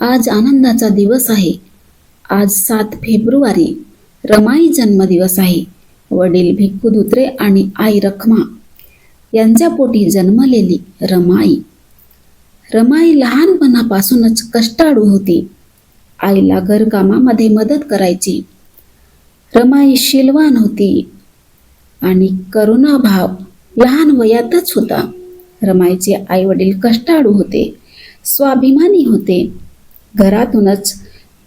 आज आनंदाचा दिवस आहे. आज सात फेब्रुवारी रमाई जन्मदिवस आहे. वडील भिक्खू दुत्रे आणि आई रखमा यांच्या पोटी जन्मलेली रमाई. रमाई लहानपणापासूनच कष्टाळू होती. आईला घरकामामध्ये मदत करायची. रमाई शिलवान होती आणि करुणाभाव लहान वयातच होता. रमाईचे आई वडील कष्टाळू होते स्वाभिमानी होते. घरातूनच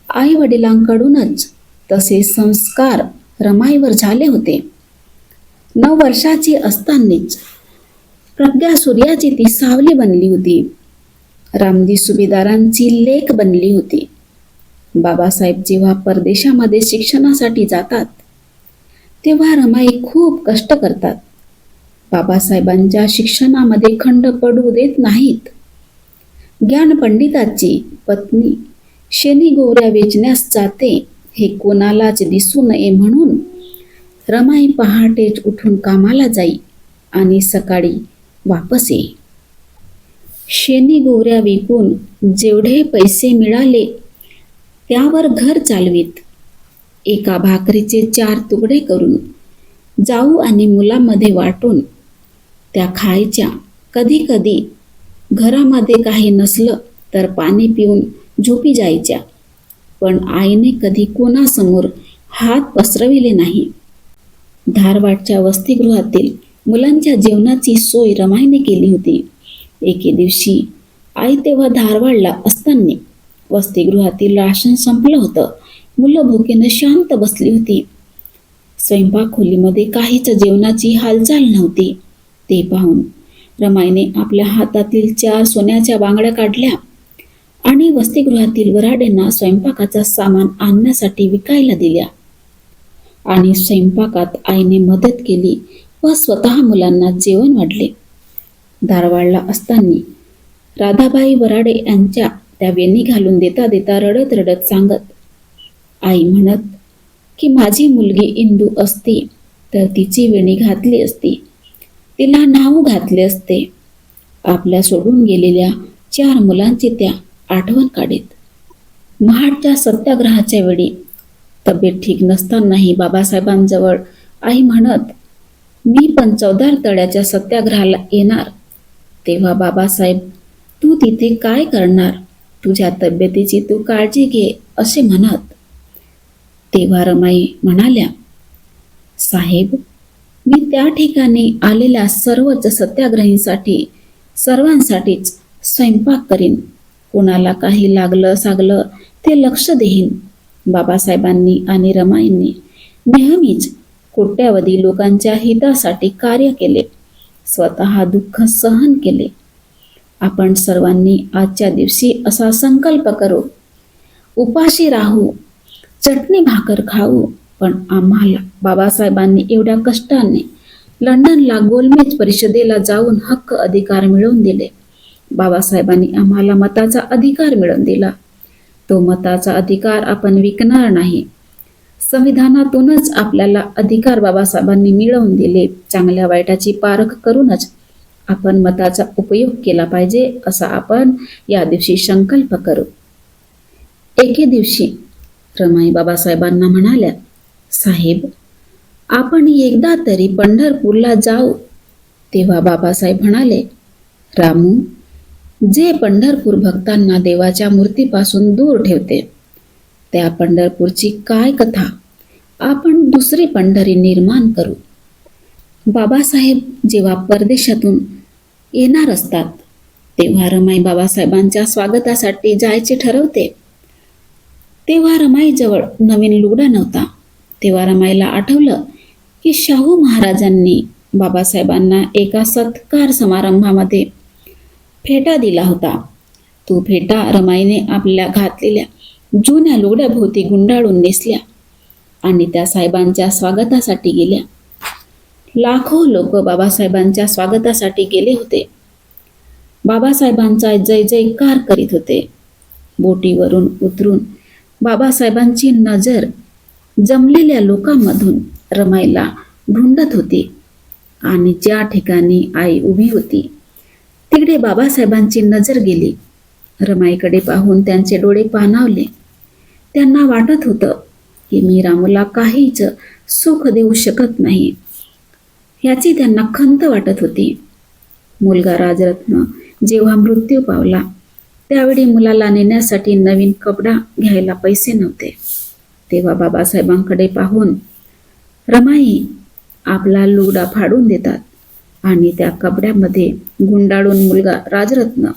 आई वडिलांकडूनच तसे संस्कार रमाईवर झाले होते. नऊ वर्षाची असतानाच प्रज्ञा सूर्याची ती सावली बनली होती. रामजी सुभेदारांची लेख बनली होती. बाबासाहेब जेव्हा परदेशामध्ये शिक्षणासाठी जातात तेव्हा रमाई खूप कष्ट करतात. बाबासाहेबांच्या शिक्षणामध्ये खंड पडू देत नाहीत. ज्ञानपंडिताची पत्नी. शेनी गोवऱ्या वेचण्यास जाते. हे कोणालाच दिसू नये म्हणून रमाई पहाटेच उठून कामाला जाई आणि सकाळी वापस येई शेनी गोवऱ्या विकून जेवढे पैसे मिळाले त्यावर घर चालवीत. एका भाकरीचे चार तुकडे करून जाऊ आणि मुलामध्ये वाटून त्या खायच्या कधी कधी घरामध्ये काही नसलं तर पाणी पिऊन झोपी जायच्या. पण आईने कधी कोणासमोर हात पसरविले नाही. धारवाडच्या वसतिगृहातील मुलांच्या जेवणाची सोय रमाईने केली होती. एके दिवशी आई तेव्हा धारवाडला असताना वसतिगृहातील राशन संपलं होतं. मुलं भुकेनं शांत बसली होती. स्वयंपाक खोलीमध्ये काहीच जेवणाची हालचाल नव्हती. ते पाहून रमाईने आपल्या हातातील चार सोन्याच्या बांगड्या काढल्या आणि वसतिगृहातील वराड्यांना स्वयंपाकाचा सामान आणण्यासाठी विकायला दिल्या. आणि स्वयंपाकात आईने मदत केली व स्वतः मुलांना जेवण वाढले धारवाडला असताना राधाबाई वराडे यांच्या त्या वेणी घालून देता देता रडत रडत सांगत आई म्हणत की माझी मुलगी इंदू असती तर तिची वेणी घातली असती. तिला नाव घातले असते. आपल्या सोडून गेलेल्या चार मुलांची त्या आठवण काढीत. महाडच्या सत्याग्रहाच्या वेळी तब्येत ठीक नसतानाही बाबासाहेबांजवळ आई म्हणत मी पण चौदार तळ्याच्या सत्याग्रहाला येणार. तेव्हा बाबासाहेब तू तिथे काय करणार? तुझ्या तब्येतीची तू काळजी घे असे म्हणत. तेव्हा रमाई म्हणाल्या साहेब मी त्या ठिकाणी आलेल्या सर्वच सत्याग्रहींसाठी सर्वांसाठीच स्वयंपाक करीन. कोणाला काही लागलं सागलं ते लक्ष देईन. बाबासाहेबांनी आणि रमाईंनी नेहमीच कोट्यावधी लोकांच्या हितासाठी कार्य केले. स्वतः दुःख सहन केले. आपण सर्वांनी आजच्या दिवशी असा संकल्प करू. उपाशी राहू चटणी भाकर खाऊ पण आम्हाला बाबासाहेबांनी एवढ्या कष्टाने लंडनला गोलमेज परिषदेला जाऊन हक्क अधिकार मिळवून दिले. बाबासाहेबांनी आम्हाला मताचा अधिकार मिळवून दिला. तो मताचा अधिकार आपण विकणार नाही. संविधानातूनच आपल्याला अधिकार बाबासाहेबांनी मिळवून दिले. चांगल्या वाईटाची पारख करूनच आपण मताचा उपयोग केला पाहिजे असा आपण या दिवशी संकल्प करू. एके दिवशी रमाई बाबासाहेबांना म्हणाल्या साहेब आपण एकदा तरी पंढरपूरला जाऊ. तेव्हा बाबासाहेब म्हणाले रामू जे पंढरपूर भक्तांना देवाच्या मूर्तीपासून दूर ठेवते त्या पंढरपूरची काय कथा? आपण दुसरी पंढरी निर्माण करू. बाबासाहेब जेव्हा परदेशातून येणार असतात तेव्हा रमाई बाबासाहेबांच्या स्वागतासाठी जायचे ठरवते. तेव्हा रमाईजवळ नवीन लुगडा नव्हता. तेव्हा रमाईला आठवलं की शाहू महाराजांनी बाबासाहेबांना एका सत्कार समारंभामध्ये फेटा दिला होता. तो फेटा रमाईने आपल्या घातलेल्या जुन्या लुगड्याभोवती गुंडाळून नेसल्या आणि त्या साहेबांच्या स्वागतासाठी गेल्या. लाखो लोक बाबासाहेबांच्या स्वागतासाठी गेले होते. बाबासाहेबांचा जय जयकार करीत होते. बोटीवरून उतरून बाबासाहेबांची नजर जमलेल्या लोकांमधून रमाईला ढुंडत होती. आणि ज्या ठिकाणी आई उभी होती तिकडे बाबासाहेबांची नजर गेली. रमाईकडे पाहून त्यांचे डोळे पाणावले. त्यांना वाटत होतं की मी रामूला काहीच सुख देऊ शकत नाही. याची त्यांना खंत वाटत होती. मुलगा राजरत्न जेव्हा मृत्यू पावला त्यावेळी मुलाला नेण्यासाठी नवीन कपडा घ्यायला पैसे नव्हते. तेव्हा बाबासाहेबांकडे पाहून रमाई आपला लुगडा फाडून देतात आणि त्या कपड्यामध्ये गुंडाळून मुलगा राजरत्न.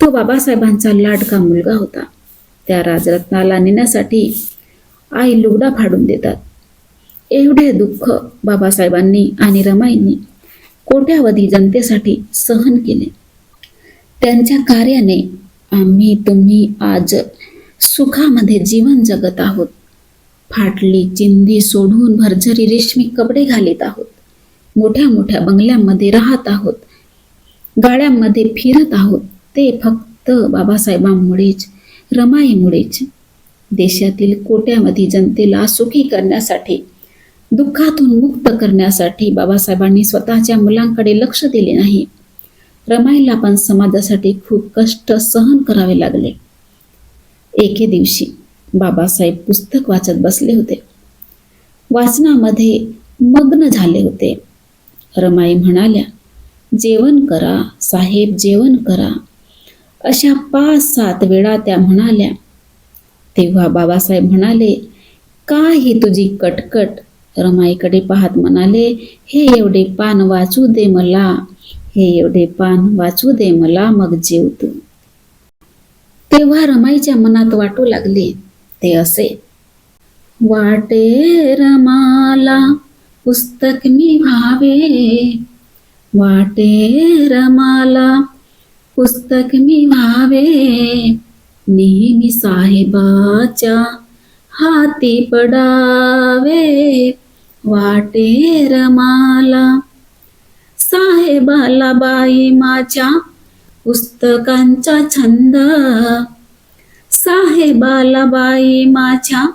तो बाबासाहेबांचा लाडका मुलगा होता. त्या राजरत्नाला नेण्यासाठी आई लुगडा फाडून देतात. एवढे दुःख बाबासाहेबांनी आणि रमाईंनी कोट्यावधी जनतेसाठी सहन केले. त्यांच्या कार्याने आम्ही तुम्ही आज सुखामध्ये जीवन जगत आहोत. फाटली चिंधी सोडून भरझरी रेशमी कपडे घालीत आहोत. मोठ्या मोठ्या बंगल्यांमध्ये राहत आहोत. गाड्यांमध्ये फिरत आहोत. ते फक्त बाबासाहेबांमुळेच रमाईमुळेच. देशातील कोट्यामध्ये जनतेला सुखी करण्यासाठी दुःखातून मुक्त करण्यासाठी बाबासाहेबांनी स्वतःच्या मुलांकडे लक्ष दिले नाही. रमाईला पण समाजासाठी खूप कष्ट सहन करावे लागले. एके दिवशी बाबासाहेब पुस्तक वाचत बसले होते. वाचनामध्ये मग्न झाले होते. रमाई म्हणाल्या जेवण करा साहेब जेवण करा. अशा पाच सात वेळा त्या म्हणाल्या. तेव्हा बाबासाहेब म्हणाले का ही तुझी कटकट? रमाईकडे पाहत म्हणाले हे एवढे पान वाचू दे मला हे एवढे पान वाचू दे मला मग जेवतो. तेव्हा रमाईच्या मनात वाटू लागले ते असे. वाटे रमाला पुस्तक मी व्हावे वाटे रमाला पुस्तक मी व्हावे नेहमी साहेबाच्या हाती पडावे. वाटे रमाला साहेबाला बाई माझ्या पुस्तकांचा छंद. साहेबाला बाई माझ्या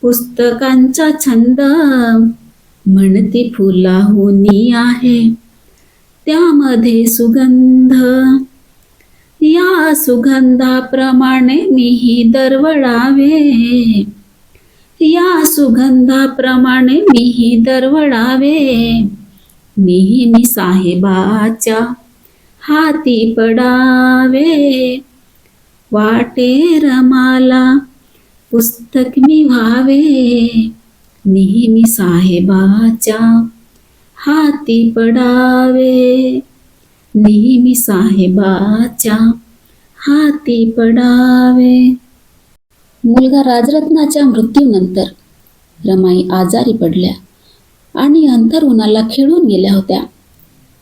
पुस्तकांचा छंद. म्हणती फुलाहुनी आहे त्यामध्ये सुगंध. या सुगंधाप्रमाणे मीही दरवळावे. या सुगंधाप्रमाणे मीही दरवळावे. नेहमी साहेबाच्या हाती पडावे. वाटे रमाला पुस्तक मी व्हावे नेहमी साहेबाच्या हाती पडावे. नेहमी साहेबाच्या हाती पडावे. मुलगा राजरत्नाच्या मृत्यूनंतर रमाई आजारी पडल्या आणि अंतरुणाला खिळून गेल्या होत्या.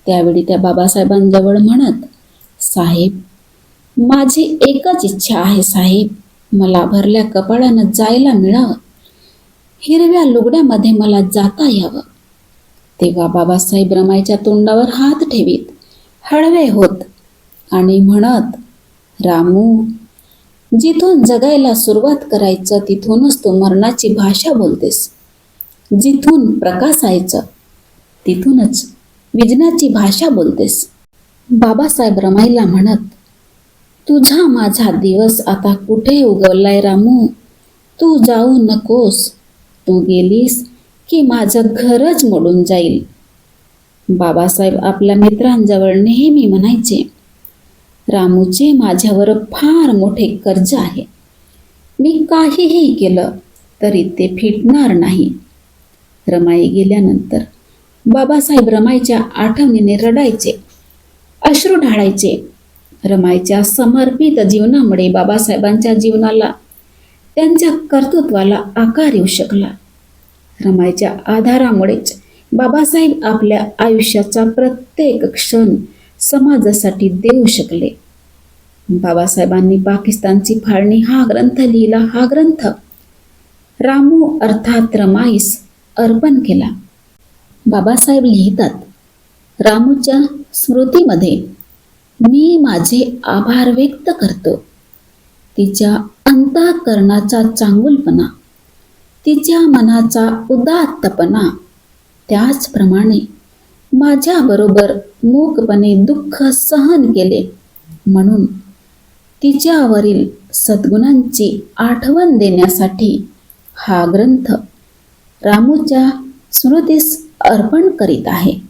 त्यावेळी त्या बाबासाहेबांजवळ म्हणत साहेब माझी एकच इच्छा आहे साहेब मला भरल्या कपाळानं जायला मिळावं. हिरव्या लुगड्यामध्ये मला जाता यावं. तेव्हा बाबासाहेब रमाईच्या तोंडावर हात ठेवीत हळवे होत. आणि म्हणत रामू जिथून जगायला सुरुवात करायचं तिथूनच तू मरणाची भाषा बोलतेस. जिथून प्रकाशायचं तिथूनच विजनाची भाषा बोलतेस. बाबासाहेब रमाईला म्हणत तुझा माझा दिवस आता कुठे उगवलाय रामू? तू जाऊ नकोस. तू गेलीस की माझं घरच मोडून जाईल. बाबासाहेब आपल्या मित्रांजवळ नेहमी म्हणायचे रामूचे माझ्यावर फार मोठे कर्ज आहे. मी काहीही केलं तरी ते फिटणार नाही. रमाई गेल्यानंतर बाबासाहेब रमाईच्या आठवणीने रडायचे अश्रू ढाळायचे. रमाईच्या समर्पित जीवनामुळे बाबासाहेबांच्या जीवनाला त्यांच्या कर्तृत्वाला आकार येऊ शकला. रमाईच्या आधारामुळेच बाबासाहेब आपल्या आयुष्याचा प्रत्येक क्षण समाजासाठी देऊ शकले. बाबासाहेबांनी पाकिस्तानची फाळणी हा ग्रंथ लिहिला हा ग्रंथ रामू अर्थात रमाईस अर्पण केला. बाबासाहेब लिहितात रामूच्या स्मृतीमध्ये मी माझे आभार व्यक्त करतो. तिच्या अंतःकरणाचा चांगुलपणा तिच्या मनाचा उदात्तपणा त्याचप्रमाणे माझ्याबरोबर मूकपणे दुःख सहन केले. म्हणून तिच्यावरील सद्गुणांची आठवण देण्यासाठी हा ग्रंथ रामूच्या स्मृतीस अर्पण करीत आहे.